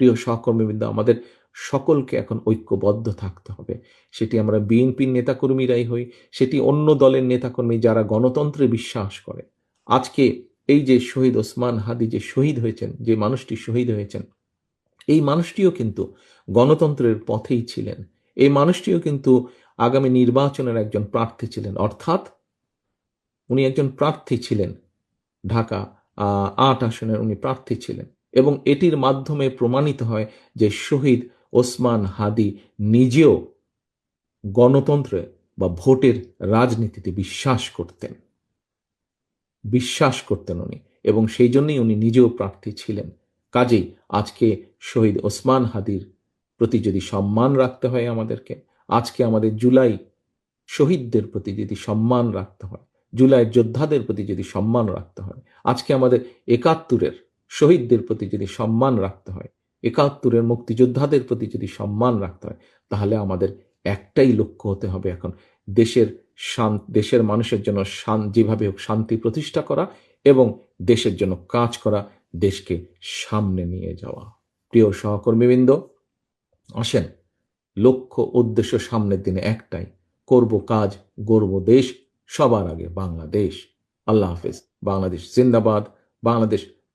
প্রিয় সহকর্মীবৃন্দ, আমাদের সকলকে এখন ঐক্যবদ্ধ থাকতে হবে। সেটি আমরা বিএনপির নেতাকর্মীরাই হই, সেটি অন্য দলের নেতাকর্মী যারা গণতন্ত্রে বিশ্বাস করে। আজকে এই যে শহীদ ওসমান হাদি যে শহীদ হয়েছেন, যে মানুষটি শহীদ হয়েছেন, এই মানুষটিও কিন্তু গণতন্ত্রের পথেই ছিলেন। এই মানুষটিও কিন্তু আগামী নির্বাচনের একজন প্রার্থী ছিলেন। অর্থাৎ উনি একজন প্রার্থী ছিলেন। ঢাকা আট আসনের উনি প্রার্থী ছিলেন। এবং এটির মাধ্যমে প্রমাণিত হয় যে শহীদ ওসমান হাদি নিজেও গণতন্ত্রে বা ভোটের রাজনীতিতে বিশ্বাস করতেন। বিশ্বাস করতেন উনি এবং সেই জন্যই উনি নিজেও প্রার্থী ছিলেন। কাজেই আজকে শহীদ ওসমান হাদির প্রতি যদি সম্মান রাখতে হয় আমাদেরকে, আজকে আমাদের জুলাই শহীদদের প্রতি যদি সম্মান রাখতে হয়, জুলাই যোদ্ধাদের প্রতি যদি সম্মান রাখতে হয়, আজকে আমাদের একাত্তরের শহীদদের প্রতি যদি সম্মান রাখতে হয়, একাত্তরের মুক্তিযোদ্ধাদের প্রতি যদি সম্মান রাখতে হয়, তাহলে আমাদের একটাই লক্ষ্য হতে হবে এখন, দেশের শান, দেশের মানুষের জন্য শান, যেভাবে হোক শান্তি প্রতিষ্ঠা করা এবং দেশের জন্য কাজ করা, দেশকে সামনে নিয়ে যাওয়া। প্রিয় সহকর্মীবৃন্দ, আসেন, লক্ষ্য, উদ্দেশ্য সামনের দিনে একটাই, করব কাজ গর্ব দেশ, সবার আগে বাংলাদেশ। আল্লাহ হাফেজ। বাংলাদেশ জিন্দাবাদ। বাংলাদেশ